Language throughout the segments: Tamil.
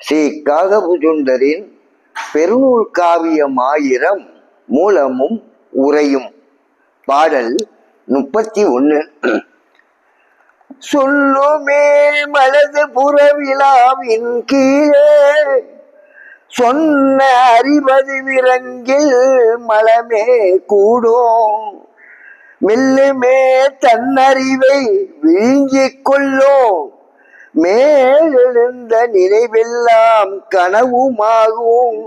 ஸ்ரீ காகபுஜுண்டரின் பெருநூல் காவியம் ஆயிரம் மூலமும் உரையும் பாடல் முப்பத்தி ஒன்னு சொல்லுமேல் மலது புறவிழாவின் கீழே சொன்ன அறிவது விரங்கில் மலமே கூடும். மெல்லுமே தன்னறிவை விழுங்கிக் கொள்ளும். மேலெழுந்த நினைவெல்லாம் கனவுமாகும்.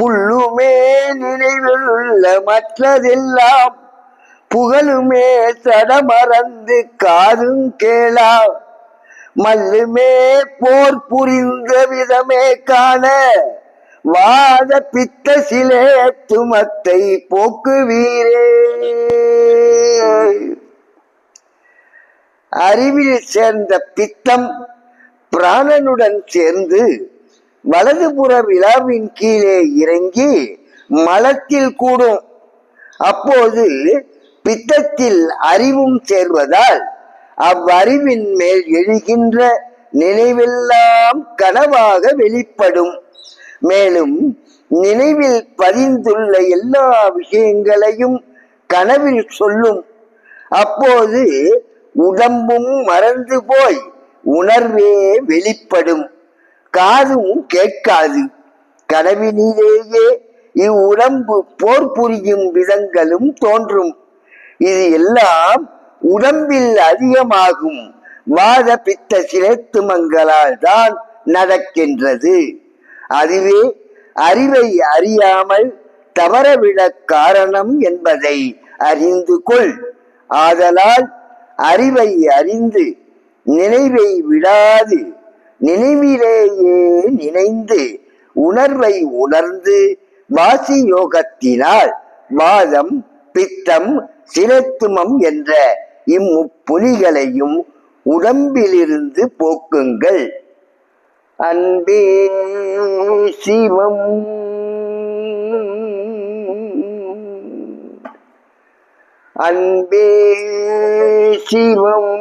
புல்லுமே நினைவில் உள்ள மற்றதெல்லாம் புகழுமே தடமறந்து காதும் கேளா மல்லுமே போர் புரிந்த விதமே காண வாத பித்த சிலே துமத்தை போக்குவீரே. அறிவில் சேர்ந்த பித்தம் பிராணனுடன் சேர்ந்து வலதுபுற விழாவின் கீழே இறங்கி மலத்தில் கூடும். அப்போது பித்தத்தில் அறிவும் சேர்வதால் அவ்வறிவின் மேல் எழுகின்ற நினைவெல்லாம் கனவாக வெளிப்படும். மேலும் நினைவில் பதிந்துள்ள எல்லா விஷயங்களையும் கனவில் சொல்லும். அப்போது உடம்பும் மறந்து போய் உணர்வே வெளிப்படும். காதும் கேட்காது. கனவினிலேயே இவ்வுடம்பு போர் புரியும் விதங்களும் தோன்றும். இது எல்லாம் உடம்பில் அதிகமாகும். வாத பித்த சிரத்துமங்களால் தான் நடக்கின்றது. அதுவே அறிவை அறியாமல் தவறவிட காரணம் என்பதை அறிந்து கொள். ஆதலால் அறிவை அறிந்து நினைவை விடாது. நினைவிலேயே நினைந்து உணர்வை உணர்ந்து வாசி யோகத்தினால் வாதம் பித்தம் சிரத்துமம் என்ற இம்முப்புலிகளையும் உடம்பிலிருந்து போக்குங்கள். அன்பே சிவம். அன்பே சிவம்.